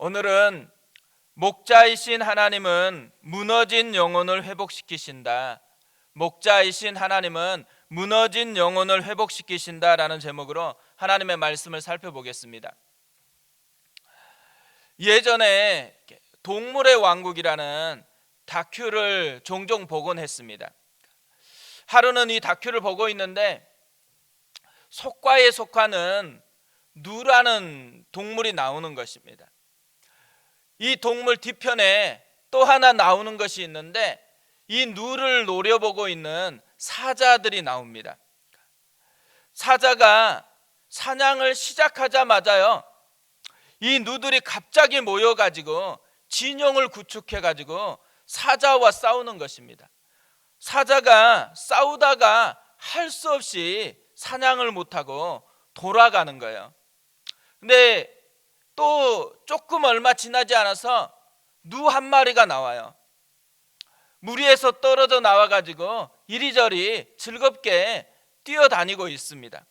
오늘은 목자이신 하나님은 무너진 영혼을 회복시키신다. 목자이신 하나님은 무너진 영혼을 회복시키신다라는 제목으로 하나님의 말씀을 살펴보겠습니다. 예전에 동물의 왕국이라는 다큐를 종종 보곤 했습니다. 하루는 이 다큐를 보고 있는데 속과에 속하는 누라는 동물이 나오는 것입니다. 이 동물 뒤편에 또 하나 나오는 것이 있는데 이 누를 노려보고 있는 사자들이 나옵니다. 사자가 사냥을 시작하자마자요. 이 누들이 갑자기 모여 가지고 진영을 구축해 가지고 사자와 싸우는 것입니다. 사자가 싸우다가 할 수 없이 사냥을 못하고 돌아가는 거예요. 근데 또 조금 얼마 지나지 않아서 누 한 마리가 나와요. 무리에서 떨어져 나와가지고 이리저리 즐겁게 뛰어다니고 있습니다.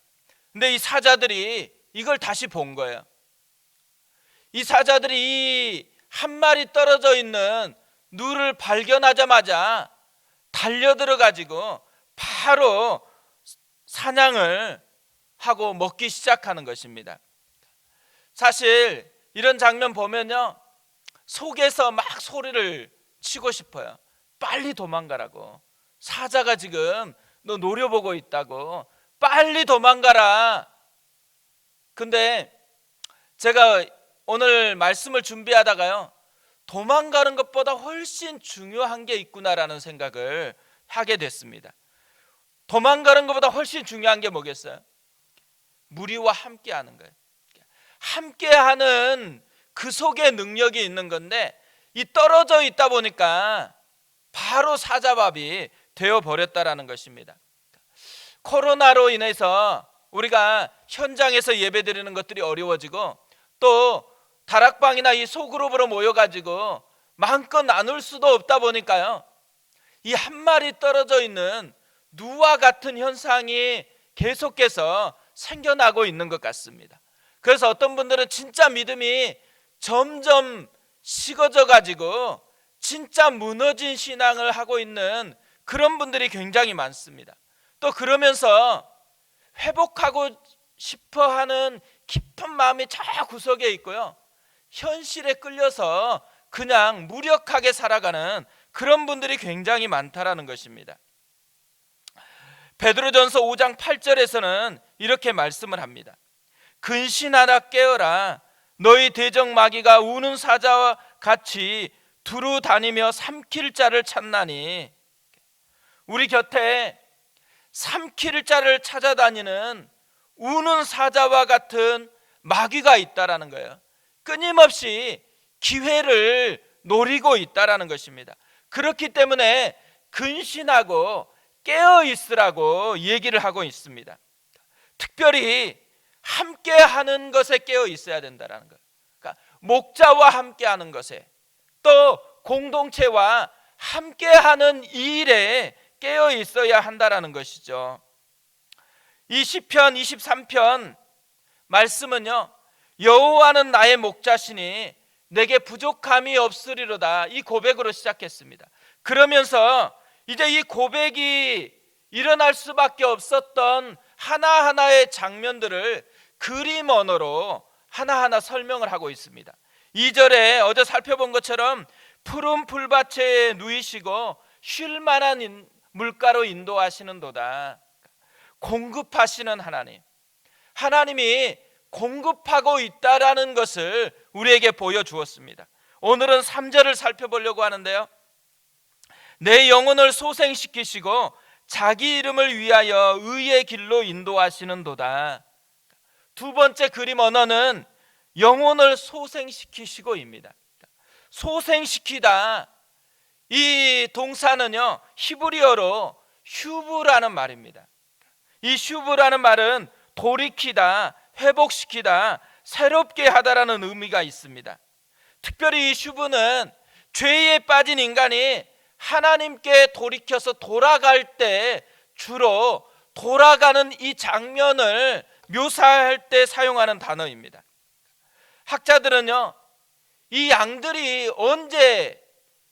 근데 이 사자들이 이걸 다시 본 거예요. 이 사자들이 이 한 마리 떨어져 있는 누를 발견하자마자 달려들어 가지고 바로 사냥을 하고 먹기 시작하는 것입니다. 사실 이런 장면 보면요. 속에서 막 소리를 치고 싶어요. 빨리 도망가라고. 사자가 지금 너 노려보고 있다고. 빨리 도망가라. 근데 제가 오늘 말씀을 준비하다가요. 도망가는 것보다 훨씬 중요한 게 있구나라는 생각을 하게 됐습니다. 도망가는 것보다 훨씬 중요한 게 뭐겠어요? 무리와 함께 하는 거예요. 함께 하는 그 속에 능력이 있는 건데 이 떨어져 있다 보니까 바로 사자밥이 되어 버렸다라는 것입니다. 코로나로 인해서 우리가 현장에서 예배드리는 것들이 어려워지고 또 다락방이나 이 소그룹으로 모여 가지고 마음껏 나눌 수도 없다 보니까요. 이 한 마리 떨어져 있는 누와 같은 현상이 계속해서 생겨나고 있는 것 같습니다. 그래서 어떤 분들은 진짜 믿음이 점점 식어져 가지고 진짜 무너진 신앙을 하고 있는 그런 분들이 굉장히 많습니다. 또 그러면서 회복하고 싶어 하는 깊은 마음이 저 구석에 있고요. 현실에 끌려서 그냥 무력하게 살아가는 그런 분들이 굉장히 많다라는 것입니다. 베드로전서 5장 8절에서는 이렇게 말씀을 합니다. 근신하라 깨어라 너희 대적 마귀가 우는 사자와 같이 두루 다니며 삼킬 자를 찾나니 우리 곁에 삼킬 자를 찾아다니는 우는 사자와 같은 마귀가 있다라는 거예요. 끊임없이 기회를 노리고 있다라는 것입니다. 그렇기 때문에 근신하고 깨어 있으라고 얘기를 하고 있습니다. 특별히 함께 하는 것에 깨어 있어야 된다라는 것. 그러니까 목자와 함께 하는 것에 또 공동체와 함께 하는 일에 깨어 있어야 한다라는 것이죠. 이 시편 23편 말씀은요. 여호와는 나의 목자시니 내게 부족함이 없으리로다. 이 고백으로 시작했습니다. 그러면서 이제 이 고백이 일어날 수밖에 없었던 하나하나의 장면들을 그림 언어로 하나하나 설명을 하고 있습니다. 2절에 어제 살펴본 것처럼 푸른 풀밭에 누이시고 쉴 만한 물가로 인도하시는도다. 공급하시는 하나님. 하나님이 공급하고 있다라는 것을 우리에게 보여주었습니다. 오늘은 3절을 살펴보려고 하는데요. 내 영혼을 소생시키시고 자기 이름을 위하여 의의 길로 인도하시는도다. 두 번째 그림 언어는 영혼을 소생시키시고입니다. 소생시키다. 이 동사는요, 히브리어로 휴브라는 말입니다. 이 휴브라는 말은 돌이키다, 회복시키다, 새롭게 하다라는 의미가 있습니다. 특별히 이 휴브는 죄에 빠진 인간이 하나님께 돌이켜서 돌아갈 때 주로 돌아가는 이 장면을 묘사할 때 사용하는 단어입니다. 학자들은요, 이 양들이 언제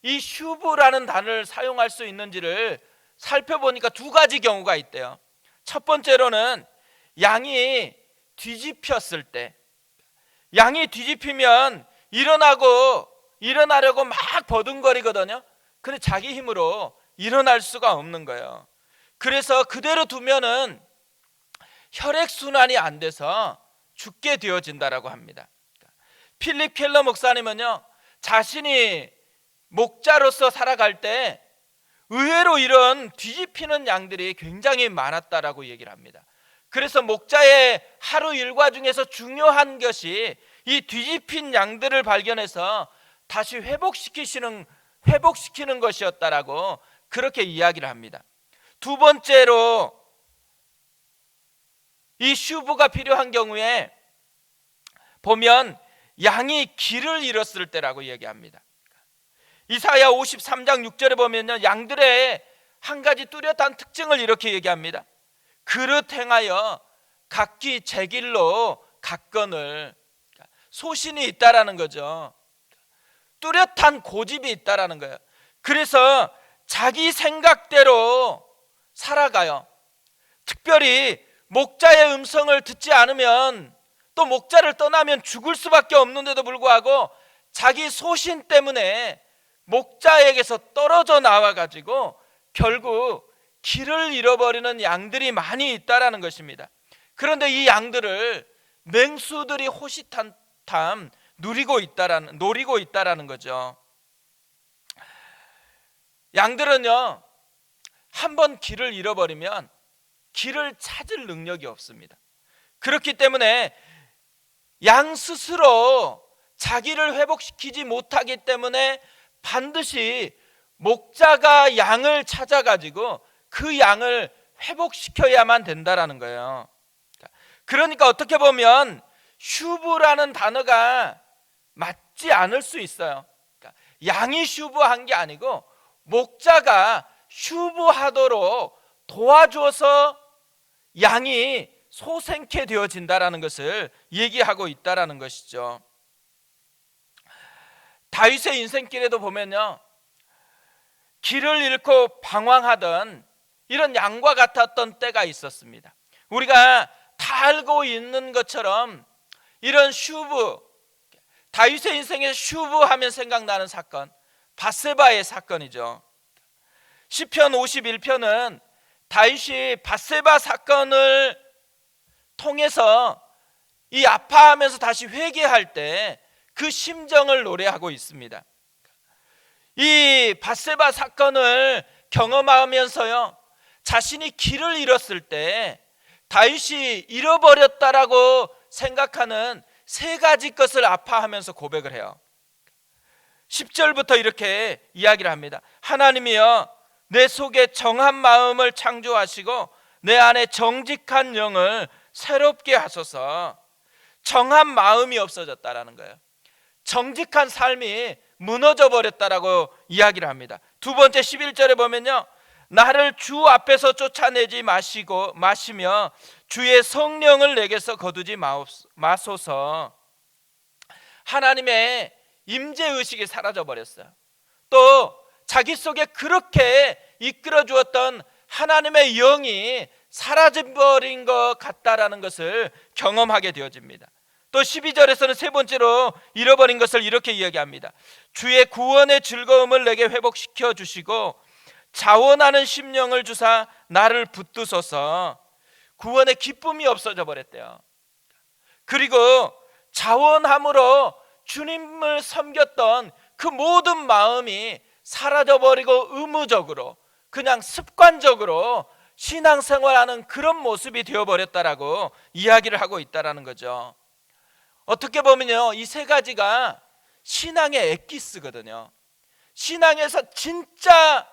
이 슈브라는 단어를 사용할 수 있는지를 살펴보니까 두 가지 경우가 있대요. 첫 번째로는 양이 뒤집혔을 때, 양이 뒤집히면 일어나고 일어나려고 막 버둥거리거든요. 근데 자기 힘으로 일어날 수가 없는 거예요. 그래서 그대로 두면은 혈액 순환이 안 돼서 죽게 되어진다라고 합니다. 필립 켈러 목사님은요 자신이 목자로서 살아갈 때 의외로 이런 뒤집히는 양들이 굉장히 많았다라고 얘기를 합니다. 그래서 목자의 하루 일과 중에서 중요한 것이 이 뒤집힌 양들을 발견해서 다시 회복시키시는 회복시키는 것이었다라고 그렇게 이야기를 합니다. 두 번째로 이 슈브가 필요한 경우에 보면 양이 길을 잃었을 때라고 얘기합니다. 이사야 53장 6절에 보면요. 양들의 한 가지 뚜렷한 특징을 이렇게 얘기합니다. 그릇 행하여 각기 제 길로 갔건을 소신이 있다라는 거죠. 뚜렷한 고집이 있다라는 거예요. 그래서 자기 생각대로 살아가요. 특별히 목자의 음성을 듣지 않으면 또 목자를 떠나면 죽을 수밖에 없는데도 불구하고 자기 소신 때문에 목자에게서 떨어져 나와 가지고 결국 길을 잃어버리는 양들이 많이 있다라는 것입니다. 그런데 이 양들을 맹수들이 호시탐탐 누리고 있다라는 노리고 있다라는 거죠. 양들은요 한번 길을 잃어버리면 길을 찾을 능력이 없습니다. 그렇기 때문에 양 스스로 자기를 회복시키지 못하기 때문에 반드시 목자가 양을 찾아가지고 그 양을 회복시켜야만 된다라는 거예요. 그러니까 어떻게 보면 슈브라는 단어가 맞지 않을 수 있어요. 그러니까 양이 슈브한 게 아니고 목자가 슈브하도록 도와줘서 양이 소생케 되어진다라는 것을 얘기하고 있다라는 것이죠. 다윗의 인생길에도 보면요. 길을 잃고 방황하던 이런 양과 같았던 때가 있었습니다. 우리가 다 알고 있는 것처럼 이런 슈브 다윗의 인생에 슈브 하면 생각나는 사건 바세바의 사건이죠. 시편 51편은 다윗이 바세바 사건을 통해서 이 아파하면서 다시 회개할 때 그 심정을 노래하고 있습니다. 이 바세바 사건을 경험하면서요. 자신이 길을 잃었을 때 다윗이 잃어버렸다라고 생각하는 세 가지 것을 아파하면서 고백을 해요. 10절부터 이렇게 이야기를 합니다. 하나님이여 내 속에 정한 마음을 창조하시고 내 안에 정직한 영을 새롭게 하소서. 정한 마음이 없어졌다라는 거예요. 정직한 삶이 무너져 버렸다라고 이야기를 합니다. 두 번째 11절에 보면요. 나를 주 앞에서 쫓아내지 마시고 마시며 주의 성령을 내게서 거두지 마소서. 하나님의 임재 의식이 사라져 버렸어요. 또 자기 속에 그렇게 이끌어 주었던 하나님의 영이 사라져 버린 것 같다라는 것을 경험하게 되어집니다. 또 12절에서는 세 번째로 잃어버린 것을 이렇게 이야기합니다. 주의 구원의 즐거움을 내게 회복시켜 주시고 자원하는 심령을 주사 나를 붙드소서. 구원의 기쁨이 없어져 버렸대요. 그리고 자원함으로 주님을 섬겼던 그 모든 마음이 사라져 버리고 의무적으로 그냥 습관적으로 신앙생활하는 그런 모습이 되어 버렸다라고 이야기를 하고 있다라는 거죠. 어떻게 보면요, 이 세 가지가 신앙의 엑기스거든요. 신앙에서 진짜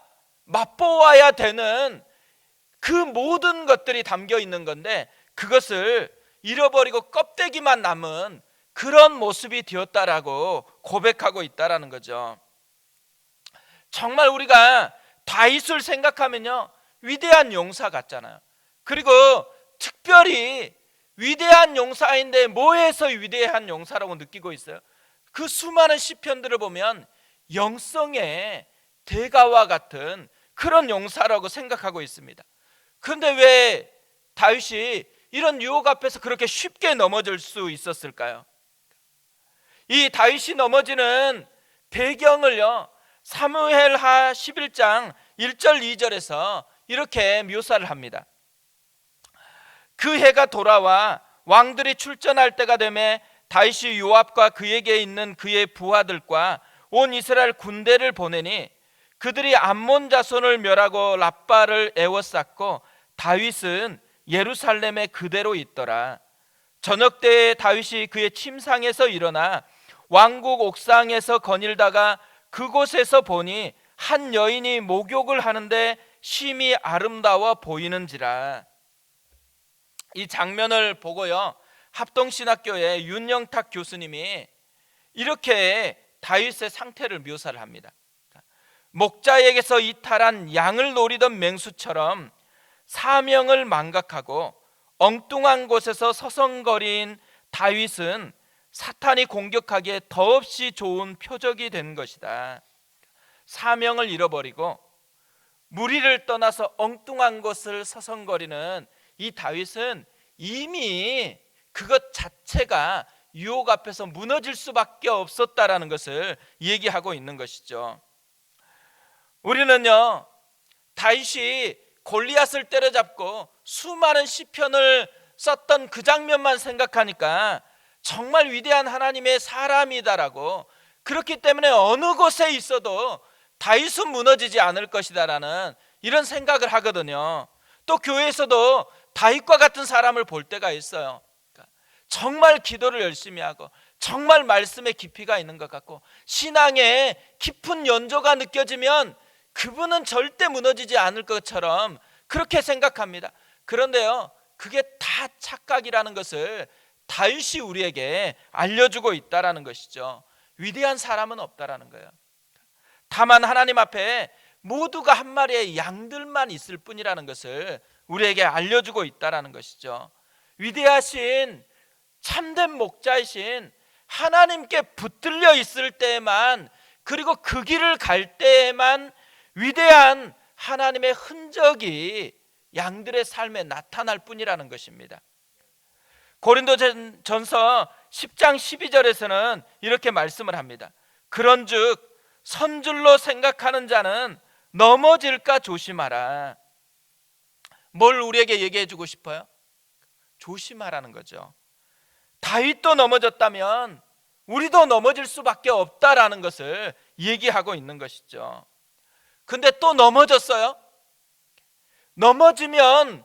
맛보아야 되는 그 모든 것들이 담겨 있는 건데 그것을 잃어버리고 껍데기만 남은 그런 모습이 되었다라고 고백하고 있다라는 거죠. 정말 우리가 다윗을 생각하면요 위대한 용사 같잖아요. 그리고 특별히 위대한 용사인데 뭐에서 위대한 용사라고 느끼고 있어요? 그 수많은 시편들을 보면 영성의 대가와 같은 그런 용사라고 생각하고 있습니다. 그런데 왜 다윗이 이런 유혹 앞에서 그렇게 쉽게 넘어질 수 있었을까요? 이 다윗이 넘어지는 배경을요. 사무엘하 11장 1절 2절에서 이렇게 묘사를 합니다. 그 해가 돌아와 왕들이 출전할 때가 되매 다윗이 요압과 그에게 있는 그의 부하들과 온 이스라엘 군대를 보내니 그들이 암몬 자손을 멸하고 라빠를 에워쌌고 다윗은 예루살렘에 그대로 있더라. 저녁 때에 다윗이 그의 침상에서 일어나 왕국 옥상에서 거닐다가 그곳에서 보니 한 여인이 목욕을 하는데 심히 아름다워 보이는지라. 이 장면을 보고요. 합동신학교의 윤영탁 교수님이 이렇게 다윗의 상태를 묘사를 합니다. 목자에게서 이탈한 양을 노리던 맹수처럼 사명을 망각하고 엉뚱한 곳에서 서성거린 다윗은 사탄이 공격하기에 더없이 좋은 표적이 된 것이다. 사명을 잃어버리고 무리를 떠나서 엉뚱한 곳을 서성거리는 이 다윗은 이미 그것 자체가 유혹 앞에서 무너질 수밖에 없었다라는 것을 얘기하고 있는 것이죠. 우리는요 다윗이 골리앗을 때려잡고 수많은 시편을 썼던 그 장면만 생각하니까 정말 위대한 하나님의 사람이다라고 그렇기 때문에 어느 곳에 있어도 다윗은 무너지지 않을 것이다라는 이런 생각을 하거든요. 또 교회에서도 다윗과 같은 사람을 볼 때가 있어요. 그러니까 정말 기도를 열심히 하고 정말 말씀에 깊이가 있는 것 같고 신앙에 깊은 연조가 느껴지면 그분은 절대 무너지지 않을 것처럼 그렇게 생각합니다. 그런데요, 그게 다 착각이라는 것을 다윗이 우리에게 알려주고 있다라는 것이죠. 위대한 사람은 없다라는 거예요. 다만 하나님 앞에 모두가 한 마리의 양들만 있을 뿐이라는 것을 우리에게 알려주고 있다라는 것이죠. 위대하신 참된 목자이신 하나님께 붙들려 있을 때만 그리고 그 길을 갈 때에만 위대한 하나님의 흔적이 양들의 삶에 나타날 뿐이라는 것입니다. 고린도전서 10장 12절에서는 이렇게 말씀을 합니다. 그런즉 선줄로 생각하는 자는 넘어질까 조심하라. 뭘 우리에게 얘기해 주고 싶어요? 조심하라는 거죠. 다윗도 넘어졌다면 우리도 넘어질 수밖에 없다라는 것을 얘기하고 있는 것이죠. 근데 또 넘어졌어요. 넘어지면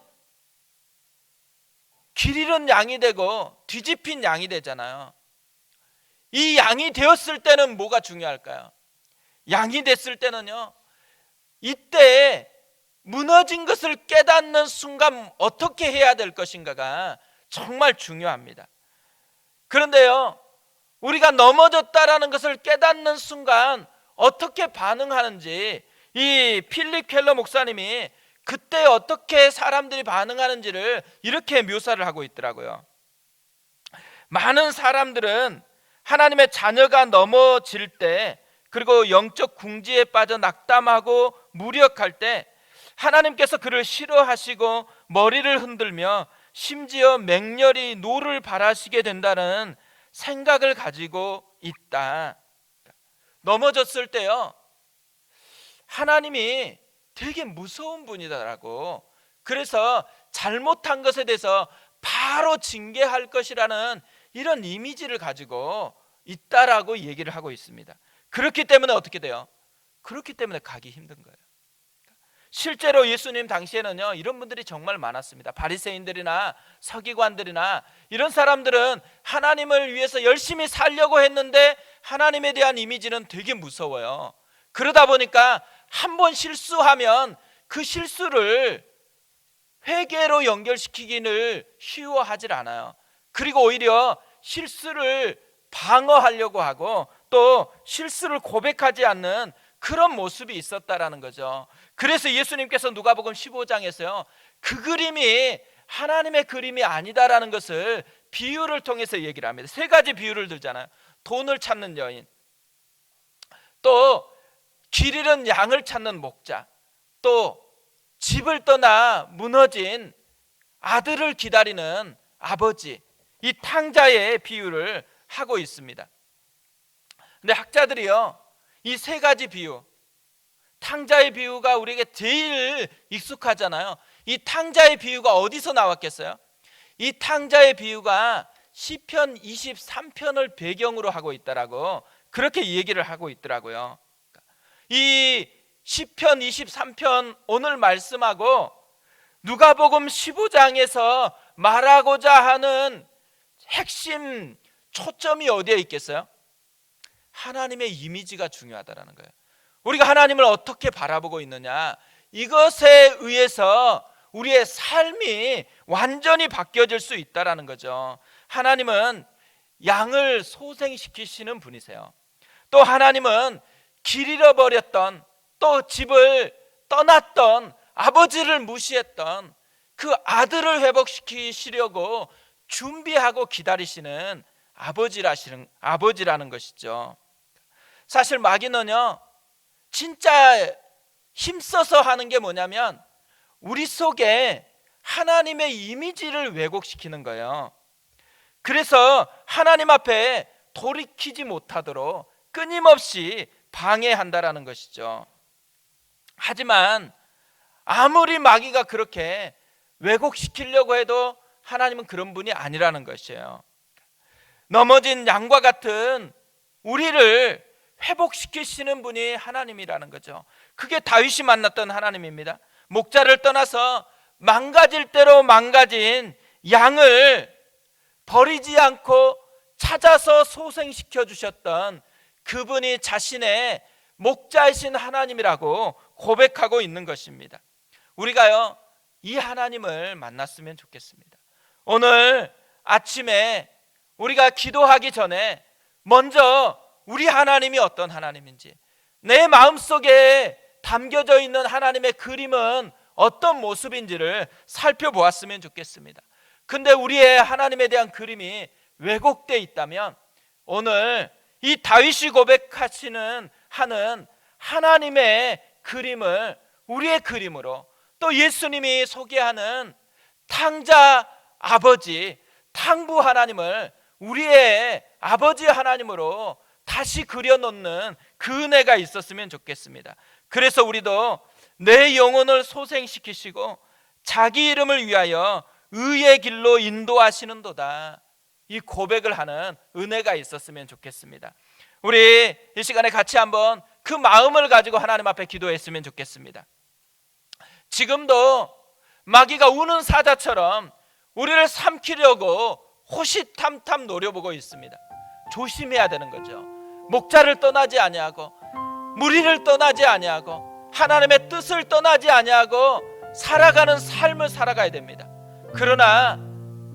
길 잃은 양이 되고 뒤집힌 양이 되잖아요. 이 양이 되었을 때는 뭐가 중요할까요? 양이 됐을 때는요. 이때 무너진 것을 깨닫는 순간 어떻게 해야 될 것인가가 정말 중요합니다. 그런데요. 우리가 넘어졌다라는 것을 깨닫는 순간 어떻게 반응하는지 이 필립 켈러 목사님이 그때 어떻게 사람들이 반응하는지를 이렇게 묘사를 하고 있더라고요. 많은 사람들은 하나님의 자녀가 넘어질 때 그리고 영적 궁지에 빠져 낙담하고 무력할 때 하나님께서 그를 싫어하시고 머리를 흔들며 심지어 맹렬히 노를 바라시게 된다는 생각을 가지고 있다. 넘어졌을 때요. 하나님이 되게 무서운 분이다라고 그래서 잘못한 것에 대해서 바로 징계할 것이라는 이런 이미지를 가지고 있다라고 얘기를 하고 있습니다. 그렇기 때문에 어떻게 돼요? 그렇기 때문에 가기 힘든 거예요. 실제로 예수님 당시에는요 이런 분들이 정말 많았습니다. 바리새인들이나 서기관들이나 이런 사람들은 하나님을 위해서 열심히 살려고 했는데 하나님에 대한 이미지는 되게 무서워요. 그러다 보니까 한 번 실수하면 그 실수를 회개로 연결시키기를 쉬워하질 않아요. 그리고 오히려 실수를 방어하려고 하고 또 실수를 고백하지 않는 그런 모습이 있었다라는 거죠. 그래서 예수님께서 누가복음 15장에서요. 그 그림이 하나님의 그림이 아니다라는 것을 비유를 통해서 얘기를 합니다. 세 가지 비유를 들잖아요. 돈을 찾는 여인, 또 길 잃은 양을 찾는 목자, 또 집을 떠나 무너진 아들을 기다리는 아버지, 이 탕자의 비유를 하고 있습니다. 근데 학자들이요, 이 세 가지 비유, 탕자의 비유가 우리에게 제일 익숙하잖아요. 이 탕자의 비유가 어디서 나왔겠어요? 이 탕자의 비유가 시편 23편을 배경으로 하고 있다라고 그렇게 얘기를 하고 있더라고요. 이 시편 23편 오늘 말씀하고 누가복음 15장에서 말하고자 하는 핵심 초점이 어디에 있겠어요? 하나님의 이미지가 중요하다라는 거예요. 우리가 하나님을 어떻게 바라보고 있느냐 이것에 의해서 우리의 삶이 완전히 바뀌어질 수 있다라는 거죠. 하나님은 양을 소생시키시는 분이세요. 또 하나님은 길 잃어버렸던 또 집을 떠났던 아버지를 무시했던 그 아들을 회복시키시려고 준비하고 기다리시는 아버지라시는 아버지라는 것이죠. 사실 마귀는요. 진짜 힘써서 하는 게 뭐냐면 우리 속에 하나님의 이미지를 왜곡시키는 거예요. 그래서 하나님 앞에 돌이키지 못하도록 끊임없이 방해한다라는 것이죠. 하지만 아무리 마귀가 그렇게 왜곡시키려고 해도 하나님은 그런 분이 아니라는 것이에요. 넘어진 양과 같은 우리를 회복시키시는 분이 하나님이라는 거죠. 그게 다윗이 만났던 하나님입니다. 목자를 떠나서 망가질 대로 망가진 양을 버리지 않고 찾아서 소생시켜 주셨던 그분이 자신의 목자이신 하나님이라고 고백하고 있는 것입니다. 우리가요, 이 하나님을 만났으면 좋겠습니다. 오늘 아침에 우리가 기도하기 전에 먼저 우리 하나님이 어떤 하나님인지 내 마음속에 담겨져 있는 하나님의 그림은 어떤 모습인지를 살펴보았으면 좋겠습니다. 근데 우리의 하나님에 대한 그림이 왜곡되어 있다면 오늘 이 다윗이 고백하시는 하는 하나님의 그림을 우리의 그림으로 또 예수님이 소개하는 탕자 아버지, 탕부 하나님을 우리의 아버지 하나님으로 다시 그려놓는 그 은혜가 있었으면 좋겠습니다. 그래서 우리도 내 영혼을 소생시키시고 자기 이름을 위하여 의의 길로 인도하시는도다. 이 고백을 하는 은혜가 있었으면 좋겠습니다. 우리 이 시간에 같이 한번 그 마음을 가지고 하나님 앞에 기도했으면 좋겠습니다. 지금도 마귀가 우는 사자처럼 우리를 삼키려고 호시탐탐 노려보고 있습니다. 조심해야 되는 거죠. 목자를 떠나지 아니하고 무리를 떠나지 아니하고 하나님의 뜻을 떠나지 아니하고 살아가는 삶을 살아가야 됩니다. 그러나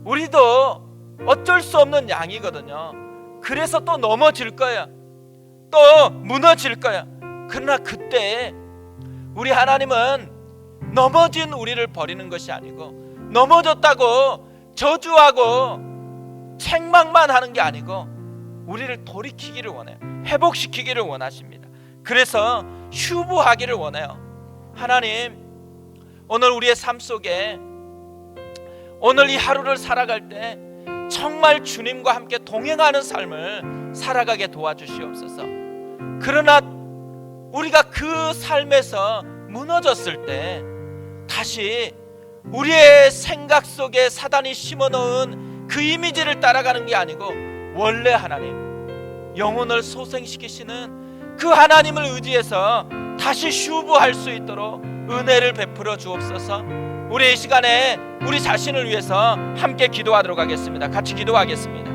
우리도 어쩔 수 없는 양이거든요. 그래서 또 넘어질 거야. 또 무너질 거야. 그러나 그때 우리 하나님은 넘어진 우리를 버리는 것이 아니고 넘어졌다고 저주하고 책망만 하는 게 아니고 우리를 돌이키기를 원해요. 회복시키기를 원하십니다. 그래서 휴부하기를 원해요. 하나님, 오늘 우리의 삶 속에 오늘 이 하루를 살아갈 때 정말 주님과 함께 동행하는 삶을 살아가게 도와주시옵소서. 그러나 우리가 그 삶에서 무너졌을 때 다시 우리의 생각 속에 사단이 심어 놓은 그 이미지를 따라가는 게 아니고 원래 하나님 영혼을 소생시키시는 그 하나님을 의지해서 다시 휴부할 수 있도록 은혜를 베풀어 주옵소서. 우리 이 시간에 우리 자신을 위해서 함께 기도하도록 하겠습니다. 같이 기도하겠습니다.